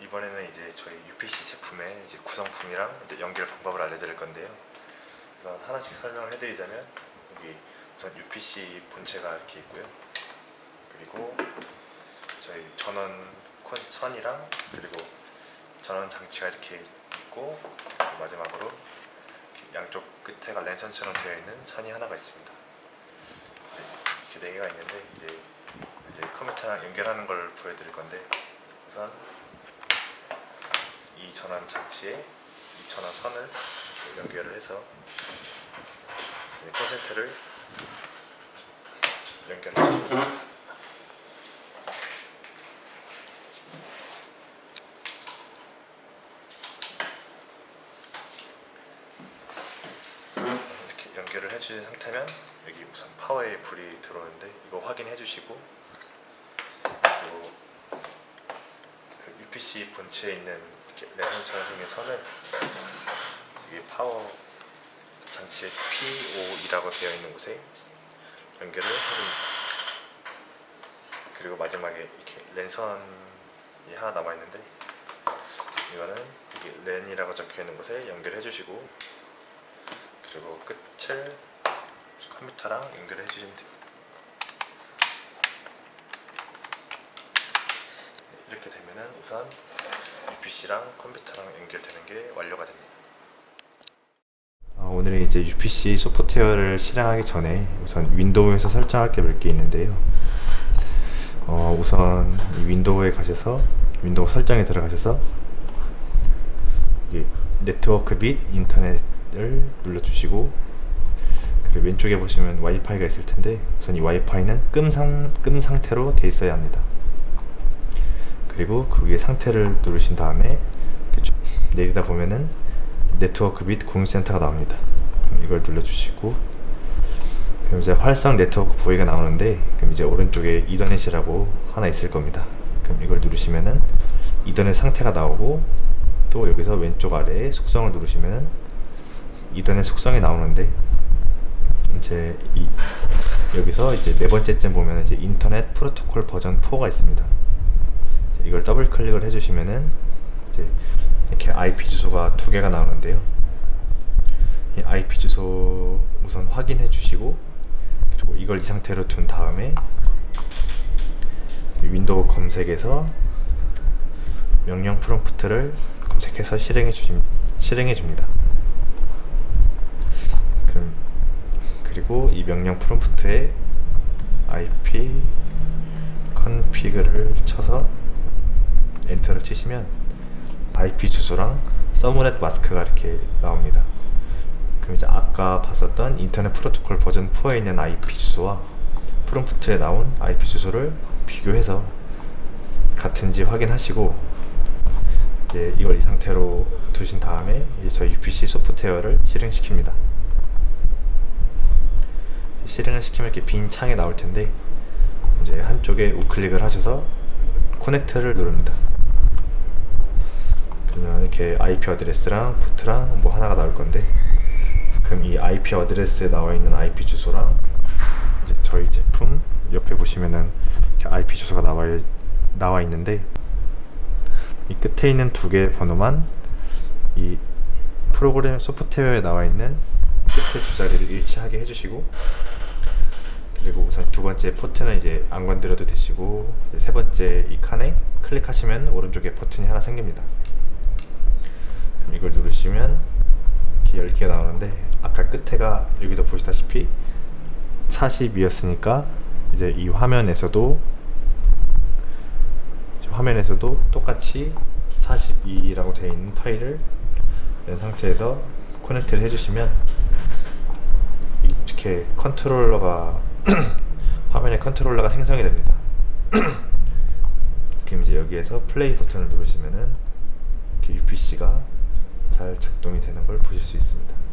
이번에는 이제 저희 UPC 제품의 이제 구성품이랑 이제 연결 방법을 알려드릴 건데요. 우선 하나씩 설명을 해드리자면 여기 우선 UPC 본체가 이렇게 있고요. 그리고 저희 전원 콘 선이랑 그리고 전원 장치가 이렇게 있고 마지막으로 양쪽 끝에가 랜선처럼 되어 있는 선이 하나가 있습니다. 네, 이렇게 네 개가 있는데 이제 이제 컴퓨터랑 연결하는 걸 보여드릴 건데 우선 이 전원 장치에 이 전원 선을 연결을 해서 이 콘센트를 연결해 주시고 이렇게 연결을 해주신 상태면 여기 우선 파워에 불이 들어오는데 이거 확인해 주시고 그 UPC 본체에 있는 생긴 선을 여기 파워 장치에 P5이라고 되어 있는 곳에 연결을 해줍니다. 그리고 마지막에 이렇게 랜선이 하나 남아 있는데 이거는 여기 랜이라고 적혀 있는 곳에 연결해 주시고 그리고 끝을 컴퓨터랑 연결해 주시면 됩니다. 이렇게 되면은 우선 UPC랑 컴퓨터랑 연결되는 게 완료가 됩니다. 아, 오늘은 이제 UPC 소프트웨어를 실행하기 전에 우선 윈도우에서 설정할 게 몇 개 있는데요. 어, 우선 이 윈도우에 가셔서 윈도우 설정에 들어가셔서 이 네트워크 및 인터넷을 눌러주시고 그리고 왼쪽에 보시면 와이파이가 있을 텐데 우선 이 와이파이는 끔, 상, 끔 상태로 돼 있어야 합니다. 그리고 그 위에 상태를 누르신 다음에 내리다 보면은 네트워크 및 공유센터가 나옵니다. 이걸 눌러주시고 그럼 이제 활성 네트워크 보이가 나오는데 그럼 이제 오른쪽에 이더넷이라고 하나 있을 겁니다. 그럼 이걸 누르시면은 이더넷 상태가 나오고 또 여기서 왼쪽 아래에 속성을 누르시면은 이더넷 속성이 나오는데 이제 이 여기서 이제 네 번째쯤 보면 이제 인터넷 프로토콜 버전 4가 있습니다. 이걸 더블 클릭을 해주시면은 이제 이렇게 IP 주소가 두 개가 나오는데요. 이 IP 주소 우선 확인해 주시고 그리고 이걸 이 상태로 둔 다음에 윈도우 검색에서 명령 프롬프트를 검색해서 실행해 주시 실행해 줍니다. 그럼 그리고 이 명령 프롬프트에 IP 컨피그를 쳐서 엔터를 치시면 IP 주소랑 서브넷 마스크가 이렇게 나옵니다. 그럼 이제 아까 봤었던 인터넷 프로토콜 버전 4에 있는 IP 주소와 프롬프트에 나온 IP 주소를 비교해서 같은지 확인하시고 이제 이걸 이 상태로 두신 다음에 저희 UPC 소프트웨어를 실행시킵니다. 실행을 시키면 이렇게 빈 창이 나올 텐데 이제 한쪽에 우클릭을 하셔서 커넥트를 누릅니다. 그러면 이렇게 IP 어드레스랑 포트랑 뭐 하나가 나올 건데 그럼 이 IP 어드레스에 나와 있는 IP 주소랑 이제 저희 제품 옆에 보시면은 IP 주소가 나와 나와 있는데 이 끝에 있는 두 개의 번호만 이 프로그램 소프트웨어에 나와 있는 끝에 두 자리를 일치하게 해주시고 그리고 우선 두 번째 포트는 이제 안 건드려도 되시고 세 번째 이 칸에 클릭하시면 오른쪽에 버튼이 하나 생깁니다. 이걸 누르시면 이렇게 10개가 나오는데 아까 끝에가 여기도 보시다시피 40이었으니까 이제 이 화면에서도 화면에서도 똑같이 42라고 되어 있는 파일을 연 상태에서 커넥트를 해주시면 이렇게 컨트롤러가 화면에 컨트롤러가 생성이 됩니다. 그럼 이제 여기에서 플레이 버튼을 누르시면은 이렇게 UPC가 잘 작동이 되는 걸 보실 수 있습니다.